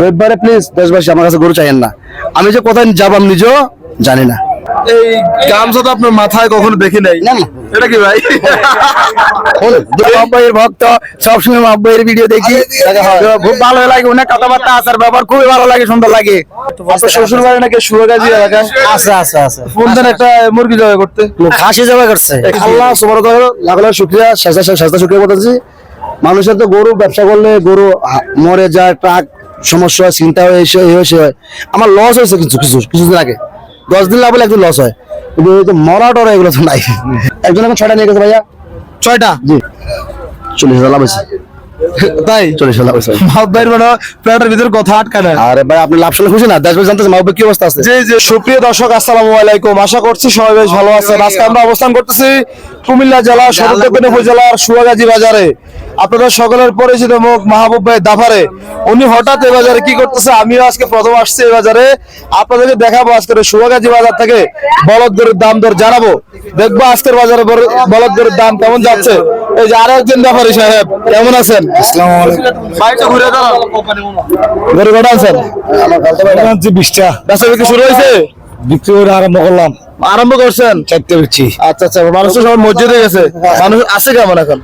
রবিবারে প্লিজ দেশবাসী আমার কাছে গরু চাইেন না। আমি যে কোথায় যাব আমি নিজেও জানি না। এই গামছা তো আপনার মাথায় কখনো দেখি নাই। এটা কি ভাই? ভক্ত সবসময় ভিডিও দেখি। খুব ভালো লাগে ওনার কথাবার্তা আসার ব্যাপার খুবই ভালো লাগে সুন্দর লাগে। শ্বশুর বাড়ি নাকি সুরগাজী এলাকায় আছে আছে আছে। ফোন একটা মুরগি জবাই করতে? খাসি জবাই করছে। আল্লাহ সবার লাখ লাখ শুক্রিয়া সাজা সাজা শুক্রিয়া বলতেছি। মানুষের তো গরু ব্যবসা করলে গরু মরে যায় ট্রাক সমস্যা হয় চিন্তা হয় এসে এই হয়। আমার লস হয়েছে কিছু কিছু কিছুদিন আগে। দশ দিন লাভ হলে একদিন লস হয়। কিন্তু যে মরা টরা এগুলো তো নাই। একজন এখন ছয়টা নিয়ে গেছে ভাইয়া। ছয়টা? জি। চল্লিশ হাজার লাভ হয়েছে। তাই? চল্লিশ লাভ হয়েছে। মাহবাইয়ের মানে প্লেটের ভিতরে কথা আটকানো আরে ভাই আপনি লাভ শুনে খুশি না? দেশ জানতেছে মাহবুব কি অবস্থা আছে। জি জি। সুপ্রিয় দর্শক আসসালামু আলাইকুম। আশা করছি সবাই বেশ ভালো আছেন। আজকে আমরা অবস্থান করতেছি কুমিল্লা জেলা সদর দক্ষিণ উপজেলার সুয়াগাজী বাজারে। আপনাদের সকলের পরিচিত মুখ মাহবুব ভাই দাফারে উনি হঠাৎ এই বাজারে কি করতেছে? আমিও আজকে প্রথম আসছি এই বাজারে। আপনাদেরকে দেখাবো আজকের সুয়াগাজী বাজার থেকে বলদ গরুর দাম দর জানাব। দেখব আজকের বাজারে বলদ গরুর দাম কেমন যাচ্ছে। এই যে আরও একজন ব্যাপারী সাহেব কেমন আছেন? গরু কটা আছেন বিশটা। ব্যবসা বিক্রি শুরু হয়েছে? বিক্রি করে আরম্ভ করলাম। আরম্ভ করছেন? চারটে বিচ্ছি আচ্ছা আচ্ছা মানুষ সবাই মসজিদে গেছে। মানুষ আছে কেমন এখন?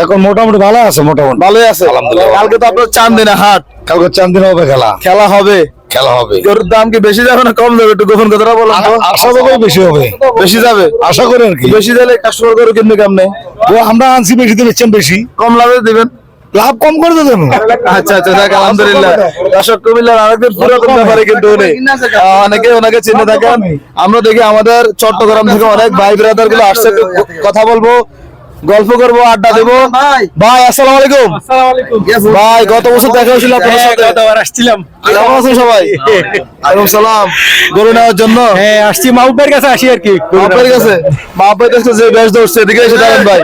এখন মোটামুটি ভালো আছে মোটামুটি। ভালোই আছে। কালকে তো আপনার চান দিনে হাট। কালকে চার দিন হবে খেলা। খেলা হবে। খেলা হবে। গরুর দাম কি বেশি যাবে না কম যাবে? একটু গোপন কথাটা বলুন তো। আশা করি বেশি হবে। বেশি যাবে? আশা করি আর কি। বেশি দিলে কাস্টমার গরু কিনবে কেমনে? আমরা আনছি বেশি তো বেচছেন বেশি। কম লাভে দিবেন। লাভ কম করে দেবেন। আচ্ছা আচ্ছা দেখ আলহামদুলিল্লাহ। দর্শক কুমিল্লার আরেকদিন পুরাতন ব্যাপারে কিন্তু উনি। অনেকে ওনাকে চিনে থাকেন। আমরা দেখি আমাদের চট্টগ্রাম থেকে অনেক ভাই ব্রাদারগুলো আসছে কথা বলব। গল্প করব আড্ডা দেবো। ভাই। আসসালামু আলাইকুম। ভাই গত বছর দেখা হয়েছিল আপনার সাথে। আসছিলাম। কেমন আছেন সবাই? ওয়ালাইকুম সালাম। গরু নেওয়ার জন্য? হ্যাঁ আসছি। মাউপের কাছে আসি আর কি। বাপের কাছে? যে বেশ ধরছে এদিকে এসে দাঁড়ান ভাই।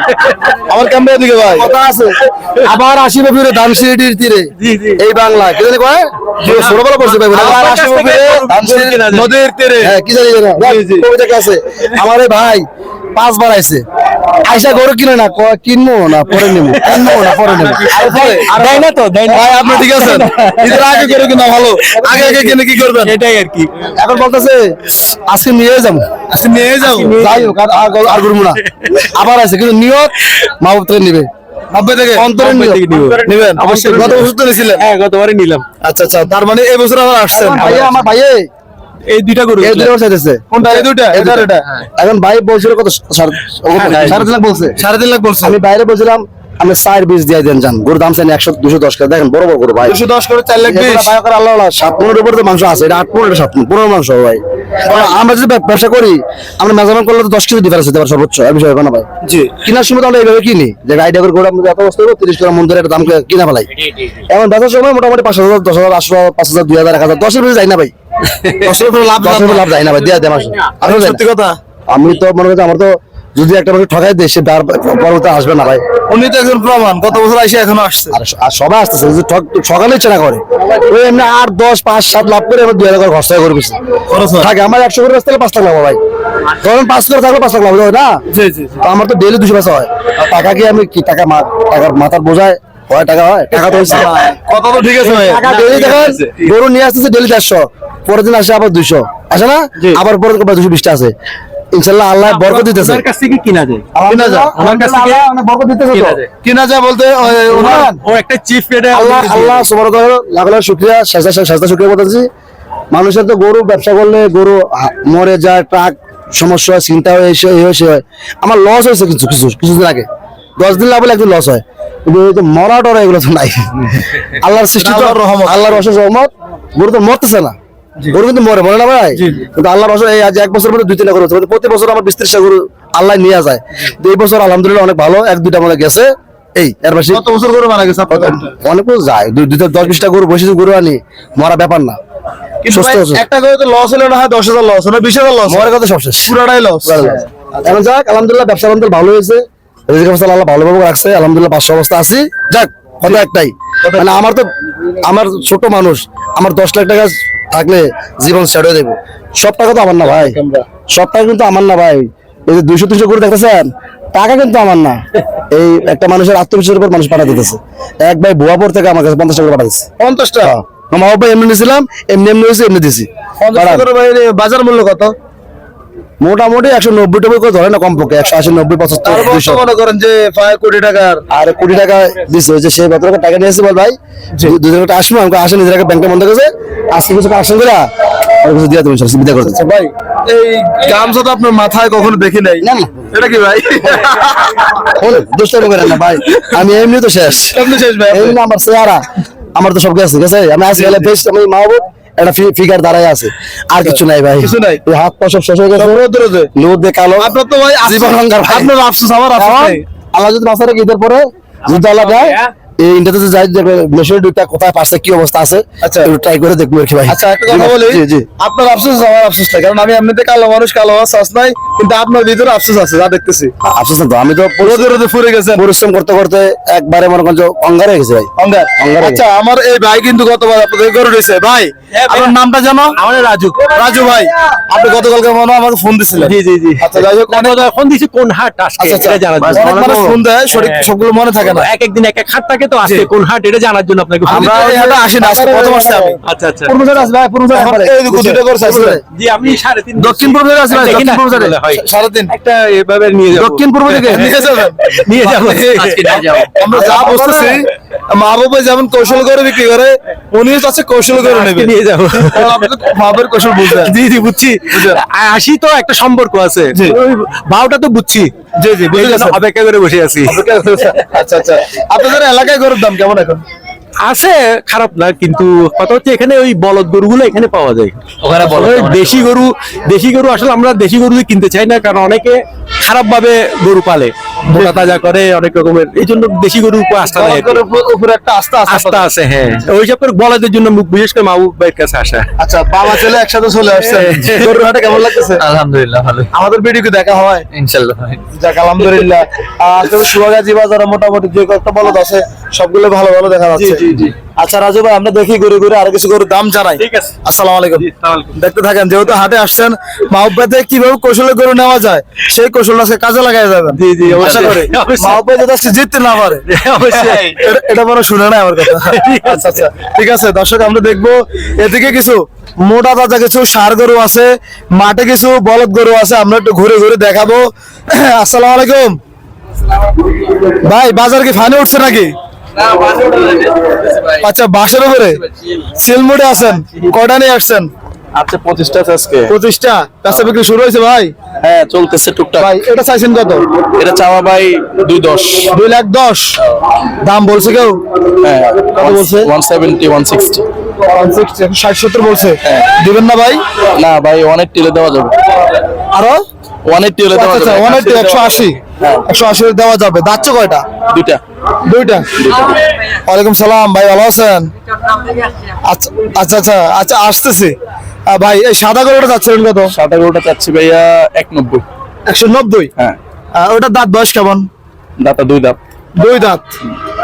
আমার ক্যামেরা এদিকে ভাই। কথা আছে। আবার আসিবে ফিরে ধানসিঁড়ির তীরে। এই বাংলা কি জানি কয়? ছোট বড় ভাই আবার আবার আসিব ফিরে নদীর তীরে। হ্যাঁ কি জানি জানা। কবিতা আছে। আমার এই ভাই পাঁচবার আইছে। আইসা গরু কিনে না কিনবো না পরে নেব। কিনবো না পরে নেব। দেয় না তো দেয় না। ভাই আপনি ঠিক আছেন? ঈদের আগে করে কিনা ভালো। আগে আগে কিনে কি করবেন? এটাই আর কি। এখন বলতেছে আজকে নিয়ে যাব। আজকে নিয়ে যাও যাই হোক আর- আর করব না। আবার আছে কিন্তু নিয়ত মা বাপ থেকে? নিবে। নিবেন? অবশ্যই গত বছর তো নিয়েছিলেন হ্যাঁ নিলাম। আচ্ছা আচ্ছা তার মানে এই বছর আবার আসছেন। ভাইয়া আমার ভাইয়ে। এই দুইটা গরু এই দুটো চাইতেছে। কোনটা? এই দুইটা? এটা এটা এখন ভাই বলছিল কত সাড়ে সাড়ে তিন লাখ বলছে। সাড়ে তিন লাখ বলছে। আমি বাইরে বলছিলাম আমি চার বিশ দিয়ে দেন যান। গরু দাম চাইনি একশো দুশো দশ করে। দেখেন বড় বড় গরু ভাই। দুশো দশ করে চার লাখ ভাই করে আল্লাহ আল্লাহ, সাত পনেরোর উপরে তো মাংস আছে। এটা আট পনেরো এটা সাত পনেরো পনেরো মাংস ভাই। আমরা যদি ব্যবসা করি আমরা মেজারমেন্ট করলে তো দশ কেজি ডিফারেন্স হতে পারে সর্বোচ্চ। বিষয়ে না ভাই। জি। কেনার সময় তো আমরা এইভাবে কিনি। যে আইডিয়া করে গরু আমরা এত বস্তু করব তিরিশ মন্দিরের একটা দাম কিনা ফেলাই। এখন বেচার সময় মোটামুটি পাঁচ হাজার দশ হাজার আটশো পাঁচ হাজার দুই হাজার এক হাজার দশের বেশি যাই না ভাই। লাভ লাভ যায় না ভাই দেয়া দেয় মাসে আর আপনার সত্যি কথা? আমি তো মনে করছি আমার তো যদি একটা মানুষ ঠকাই দেয় সে তার পরবর্তী আসবে না ভাই। উনি তো একজন প্রমাণ গত বছর এখনও আসছে। আর সবাই আসতেছে যে ঠক- ঠকানোর ইচ্ছা না করে। ওই এমনি আট দশ পাঁচ সাত লাভ করে এবার দুই হাজার করে খরচা। থাকে আমার একশো করে বেচতে পাঁচ লাখ লাভ ভাই। ধরুন পাঁচ করে থাকলে পাঁচ লাখ লাভ হয় না? জি জি তো আমার তো ডেলি দুশো পয়সা হয়। আর টাকা কি আমি কি টাকা টাকার মাথার বোঝায়? হয় টাকা হয়? টাকা তো কথা তো ঠিক আছে টাকা ডেলি দেখেন গরু নিয়ে আসতেছে ডেলি চারশো পরের দিন আসে আবার দুইশো। আসে না? আবার পরের দিন দুশো বিশটা আছে। আল্লাহ বরকত দিতেছে। কাছ কিনা যায়? কিনা যায়। আমার কাছ অনেক বরকত দিতেছে তো। কিনা যায়। বলতে ও একটা রেটে আল্লাহ আল্লাহ সবার লাখ লাখ শুক্রিয়া সাজা সাজা শুক্রিয়া বলতেছি। মানুষের তো গরু ব্যবসা করলে গরু মরে যায় ট্রাক সমস্যা চিন্তা হয়ে এসে হয় আমার লস হয়েছে কিছু কিছু কিছুদিন আগে। দশ দিন লাভ হলে একদিন লস হয়। কিন্তু মরা টরা এগুলো তো নাই। আল্লাহর সৃষ্টি তো রহমত। আল্লাহর অশেষ রহমত। গরু তো মরতেছে না। গরু কিন্তু মরে মরে না ভাই? কিন্তু আল্লাহর অশেষ এই আজ এক বছর মধ্যে দুই তিনটা গরু হচ্ছে। প্রতি বছর আমার বিশ ত্রিশটা গরু আল্লাহ নিয়ে যায়। তো এই বছর আলহামদুলিল্লাহ অনেক ভালো। এক দুইটা মনে গেছে। এই এর বেশি গত বছর করে মারা গেছে অনেক যায়। দুই দশ বিশটা গরু বসে গরু আনি। মরা ব্যাপার না। একটা করে তো লস হলে না হয় দশ হাজার লস না বিশ হাজার লস মরে কথা সব শেষ পুরাটাই লস এখন যাক আলহামদুলিল্লাহ ব্যবসা বান্ধব ভালো হয়েছে। রিজিক অবস্থা আল্লাহ ভালোভাবে রাখছে আলহামদুলিল্লাহ পাঁচশো অবস্থা আছি। যাক কথা একটাই। মানে আমার তো আমার ছোট মানুষ আমার দশ লাখ টাকা থাকলে জীবন ছেড়ে দেবো। সব টাকা তো আমার না ভাই। সব টাকা কিন্তু আমার না ভাই। এই যে দুইশো তিনশো করে দেখতেছেন টাকা কিন্তু আমার না। এই একটা মানুষের আত্মবিশ্বাসের উপর মানুষ পাঠা দিতেছে। এক ভাই ভুয়াপুর থেকে আমার কাছে পঞ্চাশ টাকা পাঠাচ্ছে পঞ্চাশটা মা বাবা এমনি নিয়েছিলাম এমনি এমনি হয়েছে এমনি দিছি। পঞ্চাশ ভাই এর বাজার মূল্য কত? মোটামুটি একশো নব্বই টব্বই করে ধরে না কমপক্ষে একশো আশি নব্বই পঁচাত্তর মনে করেন যে কোটি টাকার আর কোটি টাকা ওই যে সেই কত টাকা নিয়েছে বল ভাই। দুজন টাকা আসব আমাকে আসে নিজের ব্যাংকে বন্ধ করেছে। আজকে কিছু কালেকশন করে আর কিছু দিয়ে তুমি আচ্ছা ভাই এই গামছা তো আপনার মাথায় কখনো দেখি নাই। না। এটা কি ভাই? দুষ্টামি করেন না ভাই আমি এমনি তো শেষ। আপনি শেষ ভাই। এমনি আমার চেহারা আমার তো সব আছে ঠিক আছে? আমি আজকে গেলে বেশ আমি মা বাবু একটা ফিগার দাঁড়ায় আছে। আর কিছু নাই ভাই। কিছু নাই? হাত পা সব শেষ হয়ে গেছে। রোদ দিয়ে কালো। আপনার তো ভাই জীবন। আপনার আফসোস আমার আফসোস। আল্লাহ যদি মাসারে ঈদের পরে যদি আল্লাহ দেয় এই ইন্ডিয়াতে যাই দেখবে মেশিনের দুইটা কোথায় পারছে কি অবস্থা আছে আচ্ছা। একটু ট্রাই করে দেখব কি ভাই। আচ্ছা একটা কথা বলি জি জি। আপনার আফসোস আমার আফসোস নাই কারণ আমি এমনিতে কালো মানুষ কালো হওয়ার নাই কিন্তু আপনার ভিতরে আফসোস আছে যা দেখতেছি। আফসোস না তো আমি তো রোদে রোদে ফুরে গেছেন। পরিশ্রম করতে করতে একবারে মনে করেন অঙ্গার হয়ে গেছে ভাই। অঙ্গার। অঙ্গার আচ্ছা আমার এই ভাই কিন্তু গতবার আপনাদের গরু রয়েছে ভাই আপনার নামটা জানো? আমাদের রাজু। রাজু ভাই আপনি গতকালকে মনে আমাকে ফোন দিছিলেন। জি জি জি। আচ্ছা যাই হোক অনেক ফোন দিছি কোন হাট? আজকে আচ্ছা। আচ্ছা এটা জানার জন্য ফোন দেয় সঠিক হ্যাঁ। সবগুলো মনে থাকে না। এক একদিন এক এক হাট থাকে তো আজকে কোন হাট এটা জানার জন্য আপনাকে আমরা আসি না আজকে প্রথম আসছি আমি আচ্ছা আচ্ছা। আসবে এখন এই দুটো দুটো করে জি। আমি সাড়ে তিন দক্ষিণ পূর্ব আছে দেখি না, দক্ষিণ পূর্ব দিকে। বলে হয়। সারাদিন। একটা এভাবে নিয়ে যাব। দক্ষিণ পূর্ব দিকে নিয়ে যাবেন? নিয়ে যাব। আজকে নিয়ে যাব। আমরা যা বুঝতেছি মা বাবা যেমন কৌশল করে বিক্রি করে উনি চাচ্ছে কৌশল করে নেবে নিয়ে যাব। তো মা বাবার কৌশল বুঝবেন। জি জি বুঝছি। আসি তো একটা সম্পর্ক আছে। ভাওটা তো বুঝছি। জি জি বুঝে গেছেন। অপেক্ষা করে বসে আছি। আচ্ছা আচ্ছা। আপনাদের এলাকায় গরুর দাম কেমন এখন? আছে খারাপ না কিন্তু কথা হচ্ছে এখানে ওই বলদ গরুগুলো এখানে পাওয়া যায়। ওখানে দেশি গরু দেশি গরু আসলে আমরা দেশি গরু কিনতে চাই না কারণ অনেকে খারাপ ভাবে গরু পালে। মোটা তাজা করে অনেক রকমের এই জন্য দেশি গরুর উপর আস্থা নেই। উপর- উপরে একটা আস্থা আছে আস্থা আছে হ্যাঁ। ওইসব করে বলদের জন্য বিশেষ করে মাহবুব ভাইয়ের কাছে আসা। আচ্ছা বাবা ছেলে একসাথে চলে আসছে গরুর হাটে কেমন লাগতেছে? আলহামদুলিল্লাহ ভালো। আমাদের ভিডিও কি দেখা হয়? ইনশাল্লাহ। যাক আলহামদুলিল্লাহ। আর তবে সুয়াগাজী বাজারে মোটামুটি যে কয়েকটা বলদ আছে সবগুলো ভালো ভালো দেখা যাচ্ছে। আচ্ছা রাজু ভাই আমরা দেখি ঘুরে ঘুরে আর কিছু গরুর দাম জানাই। আসসালামু আলাইকুম। দেখতে থাকেন যেহেতু হাটে আসছেন মাহবুব থেকে কীভাবে কৌশলে গরু নেওয়া যায় সেই কৌশল আজকে কাজে লাগাই যাবেন। জি, জি, আশা করি। অবশ্যই। যাতে আজকে জিততে না পারে। এটা- মনে শুনে না আমার কথা। আচ্ছা আচ্ছা। ঠিক আছে দর্শক আমরা দেখব এদিকে কিছু মোটা তাজা কিছু সার গরু আছে মাঠে কিছু বলদ গরু আছে আমরা একটু ঘুরে ঘুরে দেখাবো। আসসালামু আলাইকুম। ভাই বাজার কি ফানে উঠছে নাকি? আচ্ছা বাসের উপরে? সিলমোডে আছেন? কটা নিয়ে আসছেন? আচ্ছা পঁচিশটা আছে আজকে। পঁচিশটা? কাছে বিক্রি শুরু হয়েছে ভাই? হ্যাঁ চলতেছে টুকটাক। ভাই এটা চাইছেন কত? এটা চাওয়া ভাই দুই দশ। দুই লাখ দশ। দাম বলছে কেউ? হ্যাঁ কত বলছে? One seventy one sixty. ষাট সত্তর বলছে। দিবেন না ভাই? না ভাই অনেক টিলে দেওয়া যাবে। আরও? অনেক টিলে দেওয়া আচ্ছা যাবে। ওয়ান একশো আশি একশো আশি। দেওয়া যাবে। দাচ্ছে কয়টা? দুইটা। দুইটা? ওয়ালাইকুম সালাম ভাই ভালো আছেন? আচ্ছা আচ্ছা আচ্ছা আচ্ছা আসতেছি। ভাই এই সাদা গরুটা যাচ্ছিলেন কত? সাত এগারোটা চাচ্ছি ভাইয়া এক নব্বই। একশো নব্বই? হ্যাঁ। ওটার দাঁত বয়স কেমন? দাতা দুই দাঁত। দুই দাঁত।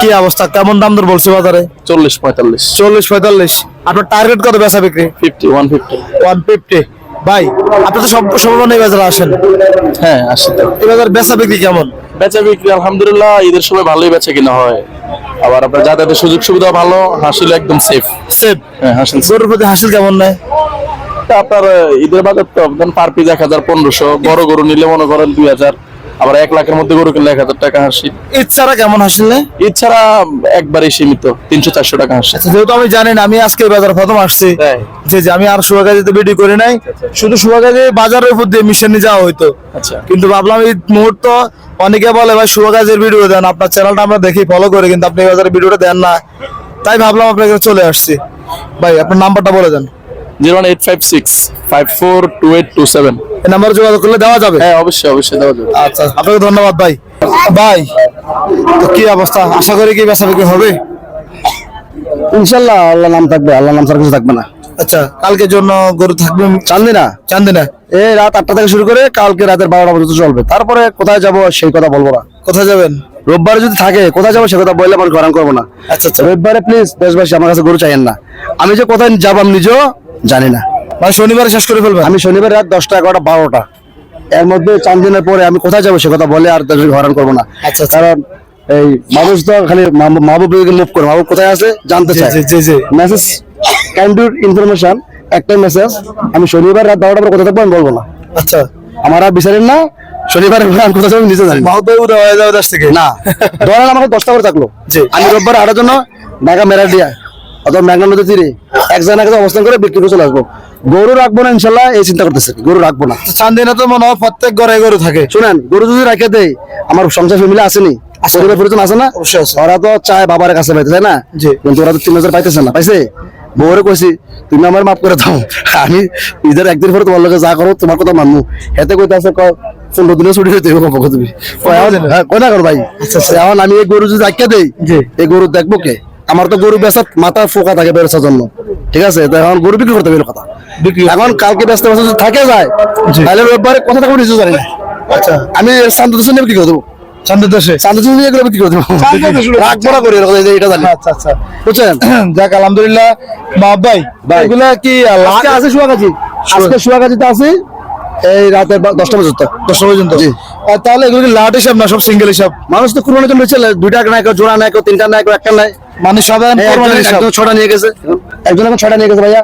কি অবস্থা? কেমন দাম দর বলছে বাজারে? চল্লিশ পঁয়তাল্লিশ। চল্লিশ পঁয়তাল্লিশ। আপনার টার্গেট কত বেচা বিক্রি? Fifty one fifty one fifty ভাই আপনি তো সব সময় এই বাজারে আসেন। হ্যাঁ আসি তো। এই বাজার বেচা বিক্রি কেমন? বেচা বিক্রি আলহামদুলিল্লাহ ঈদের সময় ভালোই বেচা কিনা হয়। আবার আপনার যাতায়াতের সুযোগ সুবিধা ভালো হাসিল একদম সেফ সেফ হ্যাঁ হাসিল গরুর প্রতি হাসিল কেমন নেয়? আপনার ঈদের বাজার তো আপনার পার পিস এক হাজার পনেরোশো বড় গরু নিলে মনে করেন দুই হাজার। আবার এক লাখের মধ্যে গরু কিনলে এক হাজার টাকা হাসি। ইচ্ছারা কেমন হাসিল নেয় ঈদ ছাড়া একবারই সীমিত তিনশো চারশো টাকা হাসি। আচ্ছা যেহেতু আমি জানি না আমি আজকে বাজার প্রথম আসছি। যে যে আমি আর সুয়াগাজিতে ভিডিও করি নাই। শুধু সুয়াগাজি বাজারের উপর দিয়ে মিশন নিয়ে যাওয়া হইতো। আচ্ছা। কিন্তু ভাবলাম এই মুহূর্ত অনেকে বলে ভাই সুয়াগাজের ভিডিও দেন আপনার চ্যানেলটা আমরা দেখি ফলো করি কিন্তু আপনি এই বাজারে ভিডিওটা দেন না। তাই ভাবলাম আপনার কাছে চলে আসছি। ভাই আপনার নাম্বারটা বলে দেন। Zero one eight five six five four two eight two seven. এই নাম্বারে যোগাযোগ করলে দেওয়া যাবে? হ্যাঁ অবশ্যই অবশ্যই দেওয়া যাবে। আচ্ছা আপনাকে ধন্যবাদ ভাই। ভাই তো কি অবস্থা? আশা করি কি বেচা বিক্রি হবে? ইনশাল্লাহ আল্লাহ নাম থাকবে আল্লাহ নাম ছাড়া কিছু থাকবে না। আচ্ছা কালকের জন্য গরু থাকবে? চান্দি না? চান্দি না? এই রাত আটটা থেকে শুরু করে কালকে রাতের বারোটা পর্যন্ত চলবে। তারপরে কোথায় যাব সেই কথা বলব না। কোথায় যাবেন? রোববার যদি থাকে কোথায় যাব সে কথা বললে মানুষ গরম করব না। আচ্ছা আচ্ছা। রোববারে প্লিজ দেশবাসী আমার কাছে গরু চাইেন না। আমি যে কোথায় যাব আমি নিজেও জানি না। মানে শনিবারে শেষ করে ফেলবেন? আমি শনিবার রাত দশটা এগারোটা বারোটা। এর মধ্যে চার দিনের পরে আমি কোথায় যাব সে কথা বলে আর দেশকে হরান করব না। আচ্ছা, আচ্ছা। কারণ এই মানুষ তো খালি মাহবুব মুভ করে। মাহবুব কোথায় আছে? জানতে চায়। জি। মেসেজ কাইন্ড ইনফরমেশন একটা মেসেজ আমি শনিবার রাত বারোটা পরে কোথায় থাকব আমি বলব না। আচ্ছা। আমার আর বিচারেন না শনিবার আমি থাকব আমি নিজে জানি না। মাহবুব উদয় হয়ে যাবে দেশ থেকে। না। ধরেন আমাকে দশটা করে থাকল। আমি রোববার আটার জন্য ঢাকা মেরাডিয়া অথবা মেঘনা নদী তীরে এক জায়গা এক অবস্থান করে বিক্রি করে চলে আসব। গরু রাখব না ইনশাল্লাহ এই চিন্তা করতেছে গরু রাখব না। চান্দিনা তো মনে হয় প্রত্যেক ঘরে গরু থাকে। শুনেন গরু যদি রাখে দেয় আমার সংসার ফ্যামিলি আসেনি পরিজন আছে না ওরা তো চায় বাবার কাছে পাইতে তাই না? কিন্তু ওরা তো তিন হাজার পাইতেছে না পাইছে? বউরে কইছি তুমি আমার মাফ করে দাও আমি ঈদের একদিন পরে তোমার লোকে যা করো তোমার কথা মানবো হেতে কইতে আছে পনেরো দিনে ছুটি হইতে তুমি। কয় না করো ভাই এখন আমি এই গরু যদি রাখিয়ে দেই এই গরু দেখব কে? আমার তো গরু বেচার মাথা ফোকা থাকে বেচার জন্য। ঠিক আছে? এখন গরু বিক্রি করতে হবে কথা। এখন কালকে ব্যস্ত ব্যস্ত থাকে যায় তাহলে রোববারে কথা থাকব নিজে জানি না। আচ্ছা। আমি শান্ত দেশে নিয়ে বিক্রি করে দেবো। চান্দের দেশে শান্ত দেশে নিয়ে বিক্রি করে দেবো। রাগ করা করি এরকম, এই যে এটা জানি। আচ্ছা আচ্ছা। বুঝছেন? যাক আলহামদুলিল্লাহ। মাহবুব ভাই ভাই। এগুলা কি আজকে আছে আজকে সুয়াগাছিতে আছি এই রাতে দশটা পর্যন্ত। দশটা পর্যন্ত? জি। তাহলে এগুলো লাট হিসাব না সব সিঙ্গেল হিসাব? মানুষ তো কুরবানির জন্য দুইটা নাই কেউ জোড়া নাই কেউ তিনটা নাই একটা নাই। মানে একজন ছটা নিয়ে গেছে। একজন এখন ছটা নিয়ে গেছে ভাইয়া।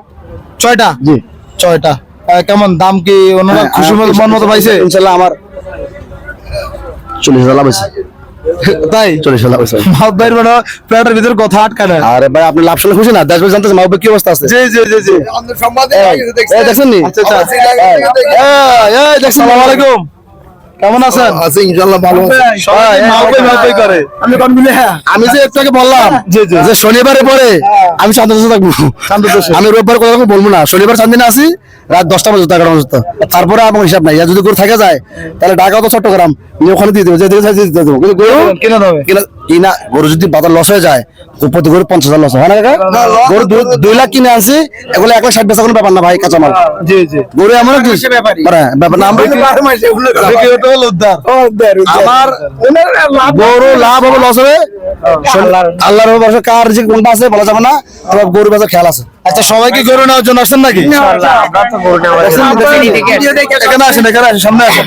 ছয়টা? জি। ছয়টা। কেমন? দাম কি ওনারা হ্যাঁ, খুশি মতো- মন মতো পাইছে? ইনশাল্লাহ আমার চল্লিশ হাজার লাভ হয়েছে। তাই? চল্লিশ হাজার লাভ হয়েছে। মাহবুব ভাইয়ের মানে প্লেটের ভিতরে কথা আটকা না। আরে ভাই আপনি লাভ শুনে খুশি না? দেশ ভাই জানতেছে মাহবুব কি অবস্থা আছে? জি জি জি জি। দেখছেন নি? আচ্ছা আচ্ছা। দেখছেন, আসসালামু আলাইকুম। কেমন আছেন? আছি ইনশাআল্লাহ ভালো ভাই করে আমি কোন মিলে আমি যে একটু বললাম জি, জি। যে শনিবারে পরে আমি শান্ত বসে থাকব। শান্ত দেশে। আমি রোববার কথা কখনো বলব না। শনিবার শান্তিনে আসি রাত দশটা পর্যন্ত এগারো পর্যন্ত তারপরে আমার হিসাব নাই। যদি গরু থাকে যায় তাহলে ঢাকা তো চট্টগ্রাম নিয়ে ওখানে দিয়ে দেবো। যে দিকে দেবো। কিন্তু গরু কিনে দেবে। কিনা গরু যদি বাজার লস হয়ে যায় প্রতি গরু পঞ্চাশ হাজার লস হয়। না কাকা? গরু দুই- লাখ কিনে আনছি এগুলো এক লাখ ষাট বেচা কোনো ব্যাপার না ভাই কাঁচামাল। জি গরু এমন একটা জিনিস- হ্যাঁ, ব্যাপার না আমরা বিক্রি হতে হলো উদ্ধার। আমার গরু লাভ হবে লস হবে। আল্লাহর ভরসা কার যে কোনটা আছে বলা যাবে না তবে গরু বাজার খেয়াল আছে। আচ্ছা সবাই কি গরু নেওয়ার জন্য আসেন নাকি এখানে আসেন এখানে আসেন সামনে আসেন।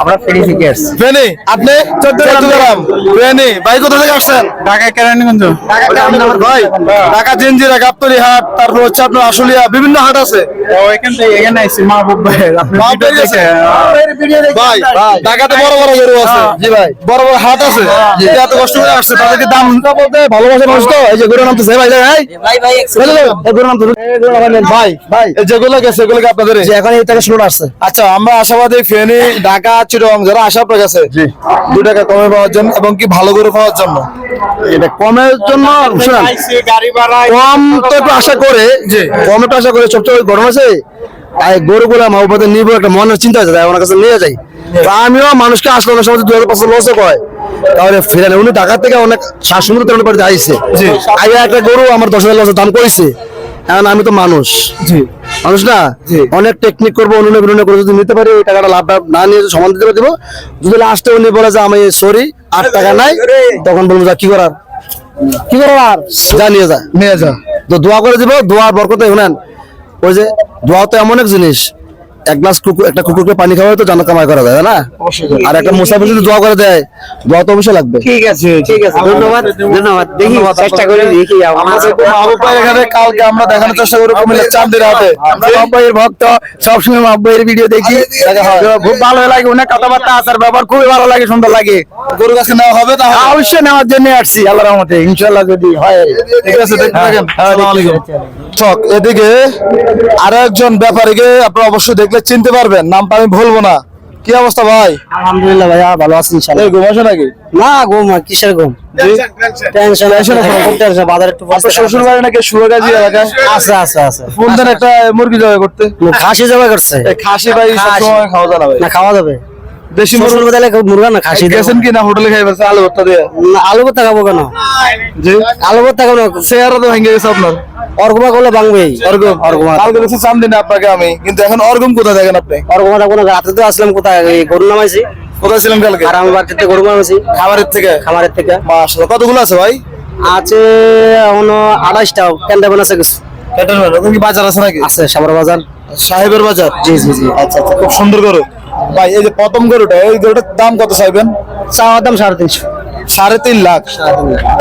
আমরা ফ্রি থেকে আসছি। ফেনি? আপনি? চট্টগ্রাম ফেনি। ভাই কোথা থেকে আসছেন? ঢাকা কেরানীগঞ্জ। ভাই ঢাকা গাবতলি হাট তারপর হচ্ছে আপনার আশুলিয়া বিভিন্ন হাট আছে। এখান থেকে এখানে আইছি মাহবুব ভাই মাহবুব ভাই ভাই ঢাকাতে বড় বড় গরু আছে। জি ভাই। বড় বড় হাট আছে। যে এত কষ্ট করে আসছে তাদেরকে দাম বলতে ভালোবাসে মানুষ তো? এই যে গরু নাম তো ভাই ভাই। ভাই ভাই এই গরু নাম তো ভাই ভাই। যেগুলো গেছে এগুলো আপনাদের? এখন এই থেকে শুরু আসছে। আচ্ছা আমরা আশাবাদী ফেনি ঢাকা চিরং যারা আশা আপনার কাছে দু টাকা কমে পাওয়ার জন্য এবং কি ভালো করে পাওয়ার জন্য? এটা কমের জন্য কম তো একটু আশা করে কম একটু আশা করে সবচেয়ে গরম আছে গরুগুলা মা নিব একটা মনের চিন্তা আছে ওনার কাছে নিয়ে যাই। আমিও মানুষকে আসলে অনেক সময় দু হাজার পাঁচশো লসে কয়। তাহলে ফিরে উনি ঢাকা থেকে অনেক সমুদ্র তেমন বাড়িতে আইসে আগে একটা গরু আমার দশ হাজার লসে দাম করেছে এখন আমি তো মানুষ। জি। মানুষ না? অনেক টেকনিক করব অনুনয় বিনয় করে যদি নিতে পারি ওই টাকাটা লাভ না নিয়ে যদি সমান দিতে দেবো। যদি লাস্টে উনি বলে যে আমি সরি আর টাকা নাই তখন বলব যা কি করার? কি করার আর? যা নিয়ে যা। নিয়ে যা। তো দোয়া করে দিব দোয়ার বরকতে শুনেন ওই যে দোয়া তো এমন এক জিনিস এক গ্লাস কুকুর একটা কুকুরকে পানি খাওয়াই তো জানা কামাই করা যায় না? আর একটা মুসাফির যদি দোয়া করে দেয়। দোয়া তো অবশ্যই লাগবে। ঠিক আছে ঠিক আছে। ধন্যবাদ ধন্যবাদ। দেখি চেষ্টা করে দেখি আমাদের ভাই এখানে কালকে আমরা দেখানোর চেষ্টা করব কুমিল্লা চান্দির হাটে আমরা আব্বাইয়ের ভক্ত সবসময় আব্বাইয়ের ভিডিও দেখি। খুব ভালো লাগে অনেক কথাবার্তা আসার ব্যাপার খুবই ভালো লাগে সুন্দর লাগে। গরু কাছে নেওয়া হবে তাহলে? অবশ্যই নেওয়ার জন্য আসছি আল্লাহ রহমতে ইনশাল্লাহ যদি হয়। ঠিক আছে দেখতে থাকেন। আসসালামু আলাইকুম ঠক এদিকে আরও একজন ব্যাপারীকে আপনারা অবশ্যই দেখলে চিনতে পারবেন নামটা আমি বলব না। কি অবস্থা ভাই? আলহামদুলিল্লাহ ভাইয়া ভালো আছেন ইনশাআল্লাহ। এই ঘুমাসে নাকি? না ঘুম কিসের ঘুম? টেনশন টেনশন টেনশন করতে আছে বাজার একটু আপনার শ্বশুর বাড়ি নাকি সুয়াগাজী এলাকায় আছে আছে আছে। কোন দিন একটা মুরগি জবাই করতে। খাসি জবাই করছে। খাসি ভাই সব সময় খাওয়া যাবে না না খাওয়া যাবে। দেশি মুরগি বাদালে মুরগা না খাসি। গেছেন কি না হোটেলে খাই ফেলছে আলু ভর্তা দিয়ে? আলু ভর্তা খাব কেন? জি? আলু ভর্তা কেন? চেহারা তো ভেঙে গেছে আপনার। অর্গমা করলে ভাঙবেই। অর্গম অর্গমা কালকে বেশি চান দিন আপনাকে আমি। কিন্তু এখন অর্গম কোথায় দেখেন আপনি? অর্গমা থাকব না রাতে তো আসলাম কোথায়? গরু নামাইছি। কোথায় ছিলেন কালকে? আর আমি বাড়িতে গরু নামাইছি। খাবারের থেকে? খামারের থেকে। মাশাআল্লাহ। কতগুলো আছে ভাই? আছে এখনও আড়াইশটা। ক্যান্ডাবেন আছে কিছু। ওখানে কি বাজার আছে নাকি? আছে বাজার সাহেবের বাজার? জি জি জি। আচ্ছা আচ্ছা খুব সুন্দর গরু। ভাই এই যে প্রথম গরুটা এই গরুটার দাম কত চাইবেন? চাওয়ার দাম সাড়ে তিনশো। সাড়ে তিন লাখ।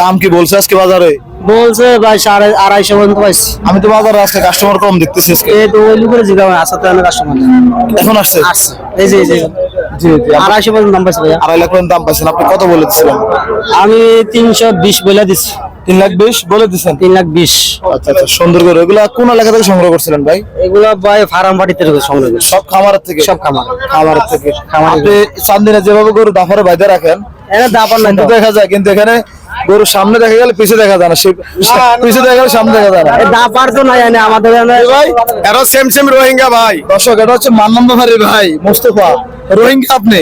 দাম কি বলছে আজকে বাজারে? বলছে ভাই সাড়ে আড়াইশো পর্যন্ত পাইছি। আমি তো বাজারে আজকে কাস্টমার কম দেখতেছি আজকে। এই তো ওই লোকের জিগাও আসা তো অনেক কাস্টমার এখন আসছে? আসছে। এই যে জি জি। আড়াইশো পর্যন্ত দাম পাইছে ভাইয়া। আড়াই লাখ পর্যন্ত দাম পাইছেন। আপনি কত বলেছিলেন? আমি তিনশো বিশ বলে দিচ্ছি তিন লাখ বিশ বলে দিচ্ছেন তিন লাখ বিশ। আচ্ছা আচ্ছা সুন্দর করে। এগুলা কোন এলাকা থেকে সংগ্রহ করছিলেন ভাই? এগুলো সংগ্রহ। সব থেকে? সব খামার। থেকে। চান্দিনা যেভাবে গরু দাফারে বাইতে রাখেন এটা নাই দেখা যায় কিন্তু এখানে গরু সামনে দেখা গেলে পিছে দেখা যায় না সে- পিছে দেখা গেলে সামনে দেখা যায় না। দাপার তো নাই এনে আমাদের ভাই এরা সেম সেম রোহিঙ্গা ভাই। দর্শক এটা হচ্ছে মান্নান ভাই ভাই মোস্তফা। রোহিঙ্গা আপনি?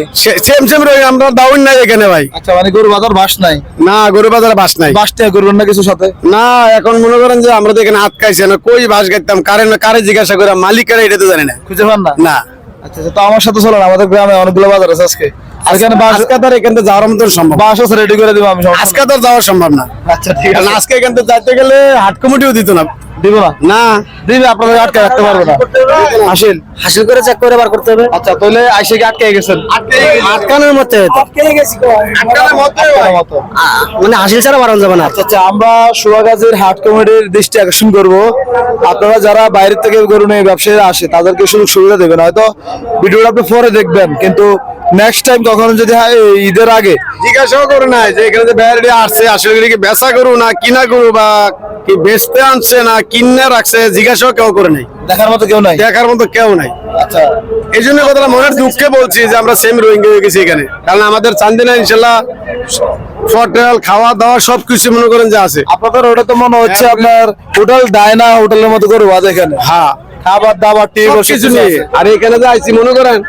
সেম সেম রোহিঙ্গা আমরা দাউন নাই এখানে ভাই। আচ্ছা মানে গরু বাজার বাস নাই? না গরু বাজারে বাস নাই। বাস নিয়ে করবেন না কিছু সাথে? না এখন মনে করেন যে আমরা তো এখানে আটকাইছি না কই বাস গাইতাম কারে না কারে জিজ্ঞাসা করে মালিক কারে এটা তো জানি না। খুঁজে পান না? না। আচ্ছা আচ্ছা, তো আমার সাথে চলেন আমাদের গ্রামে অনেকগুলো বাজার আছে আজকে। এখানে বাস এখান যাওয়ার মতন সম্ভব। বাস আছে রেডি করে দিব আমি সমস্যা আজকে তো আর যাওয়া সম্ভব না। আচ্ছা ঠিক আছে। আজকে এখান থেকে যাইতে গেলে হাট কমিটিও দিত না। দিব না? না। দিবে আপনাদের আটকে রাখতে পারবে না। আসেন হাসিল। করে চেক করে বার করতে হবে। আচ্ছা তাহলে আইসে কি আটকে গেছেন? আটকানোর মধ্যে হয়তো। মতো। আ- মানে হাসিল ছাড়া যাবে না। আচ্ছা আচ্ছা আমরা সুয়াগাজীর হাট কমিটির দৃষ্টি আকর্ষণ করব। আপনারা যারা বাইরে থেকে গরু নিয়ে ব্যবসায়ীরা আসে তাদেরকে সুযোগ সুবিধা দেবেন। হয়তো ভিডিওটা আপনি পরে দেখবেন কিন্তু নেক্সট টাইম কখনো যদি হয় ঈদের আগে জিজ্ঞাসাও করে নাই যে এখানে যে বেড়ে আসছে আসলে কি বেচা করু না কিনা করু বা কি বেচতে আনছে না কিনে রাখছে জিজ্ঞাসাও কেউ করে নাই। দেখার মতো কেউ নাই? দেখার মতো কেউ নাই। আচ্ছা। এই জন্য কথাটা মনের দুঃখে বলছি যে আমরা সেম রোহিঙ্গা হয়ে গেছি এখানে। কারণ আমাদের চান্দিনা ইনশাল্লাহ হোটেল খাওয়া দাওয়া সবকিছু মনে করেন যে আছে। আপনাদের ওটা তো মনে হচ্ছে আপনার হোটেল ডায়না হোটেলের মতো করে বাজে এখানে। হ্যাঁ। খাবার দাবার সবকিছু নিয়ে। আর এখানে যে আইছি মনে করেন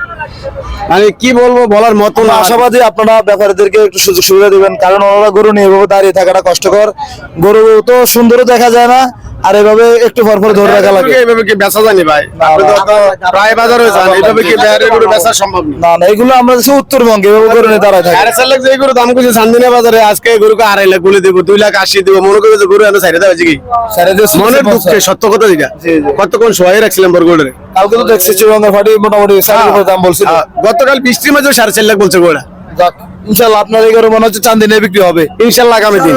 মানে কি বলব বলার মতো আশাবাদী আপনারা ব্যাপারীদেরকে একটু সুযোগ সুবিধা দেবেন, কারণ ওনারা গরু নিয়ে দাঁড়িয়ে থাকাটা কষ্টকর। গরু তো সুন্দরও দেখা যায় না আর এভাবে একটু পর পর ধরে রাখা লাগে। এইভাবে কি বেচা জানি ভাই? প্রায় বাজার হয়ে যান এইভাবে কি গরু বেচা সম্ভব না? না এগুলো আমরা উত্তরবঙ্গে এভাবে গরু নিয়ে দাঁড়ায় থাকে। আরে চার লাখ যে গরু দাম করছে চান্দিনা বাজারে আজকে গরুকে আড়াই লাখ বলে দেবো দুই লাখ আশি দেবো মনে করে যে গরু এনে সাইডে দেওয়া কি? মনের দুঃখে সত্য কথা যেটা। কতক্ষণ সহায় রাখছিলাম বরগোড়ে কালকে তো দেখছি চিরঙ্গের ফাটি মোটামুটি দাম বলছিল। গতকাল বৃষ্টির মাঝে সাড়ে চার লাখ বলছে গোড়া ইনশাল্লাহ আপনার এই গরু মনে হচ্ছে চান্দি নিয়ে বিক্রি হবে। ইনশাল্লাহ আগামী দিন।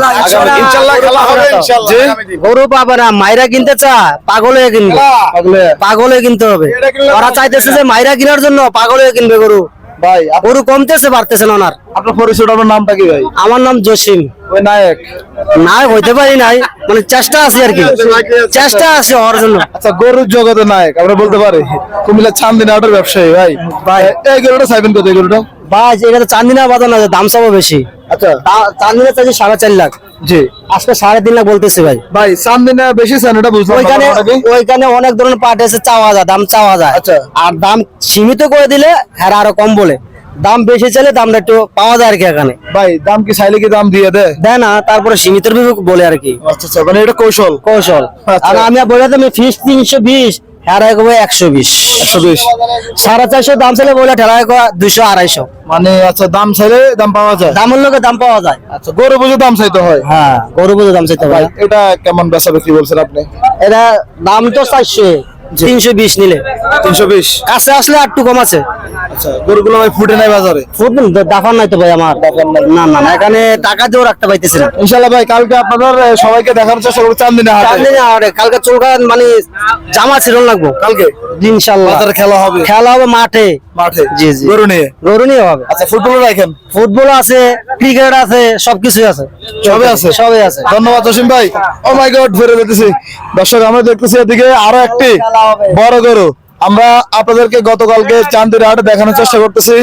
ইনশাল্লাহ খেলা হবে। ইনশাল্লাহ জি। আগামী দিন। গরু না মাইরা কিনতে চা পাগল হয়ে কিনবে পাগলে। কিনতে হবে। ওরা চাইতেছে যে মাইরা কেনার জন্য পাগল হয়ে কিনবে গরু। ভাই গরু কমতেছে বাড়তেছে না ওনার। আপনার পরিচয়টা আপনার নামটা কি ভাই? আমার নাম জসিম। ওই নায়ক। নাই হইতে পারি নাই। মানে চেষ্টা আছে আর কি। চেষ্টা আছে ওর জন্য। আচ্ছা গরুর জগতে নায়ক আমরা বলতে পারি। কুমিল্লা চান্দিনা হাটের ব্যবসায়ী ভাই। ভাই। এই গরুটা চাইবেন কত এই গরুটা? ভাই এটা তো চান্দিনা বাজার না দাম চাবো বেশি। আচ্ছা। চান্দিনা চাইছি সাড়ে চার লাখ। জি। আজকে সাড়ে তিন লাখ বলতেছে ভাই। ভাই চান্দিনা বেশি চান এটা বুঝলাম ওইখানে ওইখানে অনেক ধরনের পার্ট আছে চাওয়া যায় দাম চাওয়া যায় আচ্ছা। আর দাম সীমিত করে দিলে হ্যাঁ আরও কম বলে। দাম বেশি চাইলে দামটা একটু পাওয়া যায় আর কি এখানে। ভাই দাম কি চাইলে কি দাম দিয়ে দেয়? দেয় না তারপরে সীমিতের বলে আর কি। আচ্ছা আচ্ছা মানে এটা কৌশল। কৌশল। আচ্ছা। আর আমি বলে তুমি ফিস তিনশো বিশ একশো বিশ। একশো বিশ। সাড়ে চারশো দাম চাইলে বলে ঠেলা দুশো আড়াইশো। মানে আচ্ছা দাম দাম পাওয়া যায়? দামের লোকে দাম পাওয়া যায়। আচ্ছা গরু বুঝে দাম চাইতে হয়? হ্যাঁ গরু বুঝে দাম চাইতে হয়। এটা কেমন বেচা বিক্রি বলছেন আপনি? এটা দাম তো চারশো। তিনশো বিশ নিলে। তিনশো বিশ। কাছে আসলে কম আছে। আচ্ছা গরুগুলো ভাই ফুটে নাই বাজারে? দাফার নাই তো ভাই আমার। না না না এখানে টাকা দিয়েও রাখতে পাইতেছি না। ইনশাল্লাহ ভাই কালকে আপনাদের সবাইকে দেখানোর চেষ্টা করব চান্দিনা হাটে। কালকে চুলকান মানে জামা ছিড়ন লাগবো। কালকে? ইনশাল্লাহ বাজারে খেলা হবে। খেলা হবে মাঠে। মাঠে? জি, জি। গরু নিয়ে? গরু নিয়ে হবে। আচ্ছা ফুটবল রাখেন? ফুটবল আছে ক্রিকেট আছে সবকিছুই আছে। সবে আছে? সবই আছে। ধন্যবাদ জসিম ভাই। ও মাই গড ফিরে যেতেছি। দর্শক আমরা দেখতেছি এদিকে আরও একটি। বড় গরু। আমরা আপনাদেরকে গতকালকে চান্দির হাটে দেখানোর চেষ্টা করতেছি।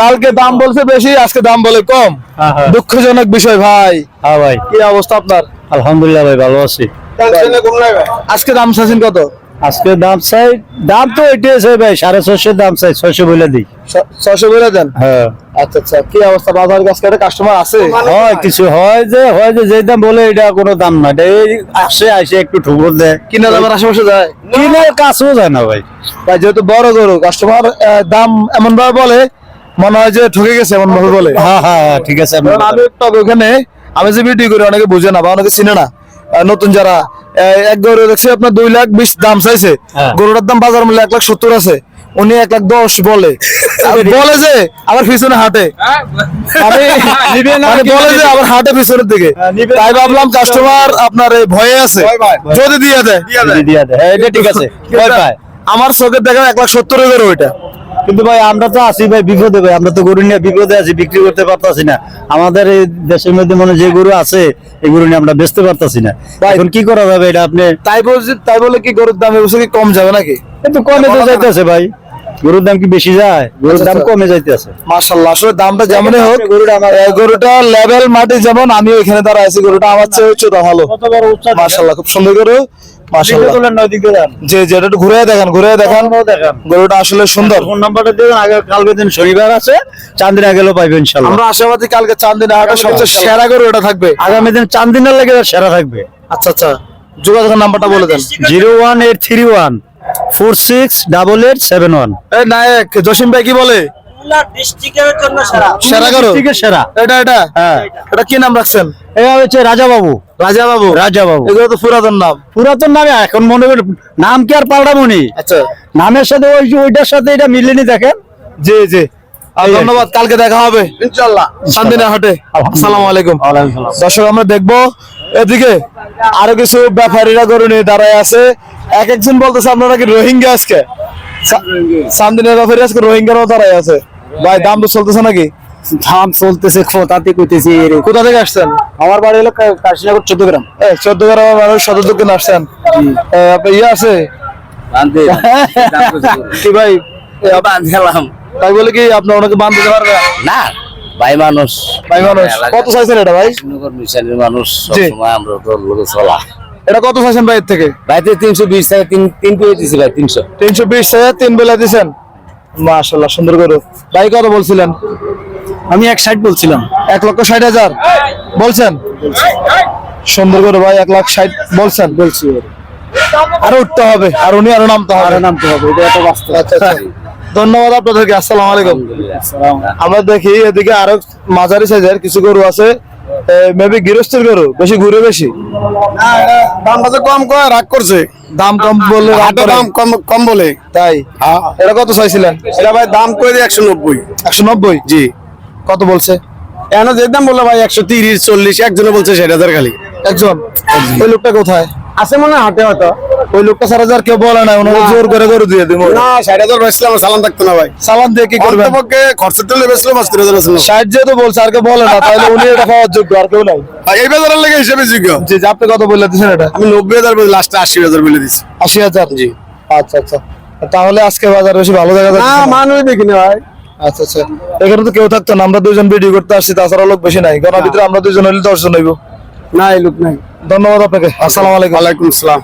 কালকে দাম বলছে বেশি আজকে দাম বলে কম। দুঃখজনক বিষয় ভাই। হ্যাঁ ভাই। কি অবস্থা আপনার? আলহামদুলিল্লাহ ভাই ভালো আছি। আজকে দাম চাচ্ছেন কত? আজকে দাম চাই দাম তো এটাই ভাই সাড়ে ছশো দাম চাই ছয়শো বলে দিই। ছ- ছশো বলে দেন? হ্যাঁ। আচ্ছা আচ্ছা কি অবস্থা? বাজার কাস্টমার আছে? হয় কিছু হয় যে হয় যে যে দাম বলে এটা কোনো দাম না। এটা এই আসে আসে একটু ঠুকর দেয়। কিনা দামের আশেপাশে যায়? কিনার কাছেও যায় না ভাই। ভাই যেহেতু বড় গরু কাস্টমার দাম এমন ভাবে বলে মনে হয় যে ঠকে গেছে এমন ভাবে বলে। হ্যাঁ হ্যাঁ হ্যাঁ, ঠিক আছে আমি ওখানে আমি যে ভিডিও করি অনেকে বুঝে না বা অনেকে চিনে না। নতুন যারা এক গরু দেখছি আপনার দুই লাখ বিশ দাম চাইছে। হ্যাঁ। গরুটার দাম বাজার মূল্য এক লাখ সত্তর আছে। উনি এক লাখ দশ বলে। বলে যে আবার পিছনে হাটে। মানে বলে যে আবার হাটে পিছনের দিকে। তাই ভাবলাম কাস্টমার আপনার এই ভয়ে আছে। যদি দিয়ে দেয়। হ্যাঁ, এটা ঠিক আছে। আমার চোখের দেখা এক লাখ সত্তরের গরু ওইটা কিন্তু ভাই আমরা তো আছি ভাই বিপদে ভাই আমরা তো গরু নিয়ে বিপদে আছি বিক্রি করতে পারতাছি না। আমাদের এই দেশের মধ্যে মনে যে গরু আছে এই গরু নিয়ে আমরা বেচতে পারতাছি না। এখন কি করা যাবে এটা আপনি? তাই বলছি তাই বলে কি গরুর দাম এবছর কি কম যাবে নাকি? একটু কমে তো যাইতেছে ভাই। গরুর দাম কি বেশি যায়? গরুর দাম কমে যাইতেছে। মাশাল্লাহ আসলে দামটা যেমনই হোক এই গরুটা লেভেল মাটি যেমন আমি ওইখানে দাঁড়া আছি গরুটা আমার চেয়ে উচ্চতা ভালো। মাশাল্লাহ খুব সুন্দর গরু। মাশাল্লাহ যে যেটা একটু ঘুরে দেখান ঘুরে দেখান গরুটা আসলে সুন্দর। ফোন নাম্বারটা দিবেন আগে কালকে দিন শনিবার আছে চান্দিনা গেলেও পাইবেন ইনশাল্লাহ আমরা আশাবাদী কালকে চান্দিনা হাটে সবচেয়ে সেরা গরু এটা থাকবে। আগামী দিন চান্দিনার লেগে সেরা থাকবে। আচ্ছা আচ্ছা যোগাযোগের নাম্বারটা বলে দেন। Zero one eight three one four six double eight seven one. এই নায়ক জসিম ভাই কি বলে? সেরা। গরু? ঠিক সেরা। এটা এটা? হ্যাঁ। এটা কি নাম রাখছেন? এটা হচ্ছে রাজা বাবু রাজা বাবু রাজা বাবু এগুলো তো পুরাতন নাম। পুরাতন নামে এখন মনে করি নাম কি আর পাল্টামনি আচ্ছা। নামের সাথে ওই ওইটার সাথে এটা মিলেনি দেখেন। জি জি। ধন্যবাদ কালকে দেখা হবে। হাটে। আসসালামু আলাইকুম। দর্শক আমরা দেখব এদিকে আরও কিছু ব্যাপারীরা গরু নিয়ে দাঁড়ায় আছে। এক একজন বলতেছে আপনারা কি রোহিঙ্গা আজকে? ব্যাপারী আজকে রোহিঙ্গারও দাঁড়ায় আছে। ভাই দাম তো চলতেছে নাকি? ধাম চলতেছে খোতাতে কইতেছি কোথা থেকে আসছেন? আমার বাড়ি হলো কাশীনগর চোদ্দ গ্রাম। চোদ্দ গ্রাম মানুষ সদর দক্ষিণ আসছেন। ইয়ে আছে? কি ভাই? এ, তাই বলে কি আপনি ওনাকে বান দিতে পারবেন? না ভাই মানুষ। ভাই মানুষ। কত চাইছেন এটা ভাই? মিশনের মানুষ। সবসময় আমরা তো লোকে চলা। এটা কত চাইছেন ভাই এর থেকে? ভাইতে তিনশো বিশ থেকে তিন তিন পেয়ে দিছি ভাই তিনশো। তিনশো বিশ টাকা তিন বেলা দিছেন। মাশাল্লাহ সুন্দর করে ভাই কত বলছিলেন? আমি এক সাইড বলছিলাম। এক লক্ষ ষাট হাজার। বলছেন? সুন্দর করে ভাই এক লাখ ষাট। বলছেন? বলছি। আরও উঠতে হবে আর উনি আরও নামতে হবে। আরও নামতে হবে এটা আচ্ছা আচ্ছা। ধন্যবাদ আপনাদেরকে আসসালামু আলাইকুম। আমরা দেখি এদিকে আরও মাঝারি সাইজের কিছু গরু আছে। মেবি গৃহস্থের গরু বেশি ঘুরে বেশি? দাম বাজার কম কয় রাগ করছে। দাম কম বলে দাম কম কম বলে। তাই? এটা কত চাইছিলেন? এটা ভাই দাম করে দিয়ে একশো নব্বই। একশো নব্বই? জি। কত বলছে? এখন যে দাম বলল ভাই একশো তিরিশ চল্লিশ একজনে বলছে ষাট হাজার খালি। একজন। ওই লোকটা কোথায়? আছে মনে হাটে হয়তো। ওই লোকটা সারা হাজার কেউ বলে না ওনাকে জোর করে গরু দিয়ে দিব। না ষাট হাজার বেচলাম সালাম থাকতো না ভাই। সালাম দিয়ে কি করবে অন্তপক্ষে খরচের তেলে বেচলাম পাঁচ হাজার বেচলাম। ষাট যেহেতু বলছে আর কেউ বলে না তাহলে উনি এটা পাওয়ার যোগ্য আর কেউ নাই। এই বাজারের লেগে হিসেবে যোগ্য। জি আপনি কত বলে দিচ্ছেন এটা। আমি নব্বই হাজার লাস্টে আশি হাজার বলে দিচ্ছি আশি হাজার? জি। আচ্ছা আচ্ছা। তাহলে আজকে বাজার বেশি ভালো দেখা যাচ্ছে না। মানুষ দেখি না ভাই। আচ্ছা আচ্ছা। এখানে তো কেউ থাকতো না আমরা দুজন ভিডিও করতে আসছি তাছাড়া লোক বেশি নাই। গণার ভিতরে আমরা দুজন হইলে দশজন হইব। না এই লোক নাই। ধন্যবাদ আপনাকে। আসসালামু আলাইকুম। আলাইকুম আসসালাম।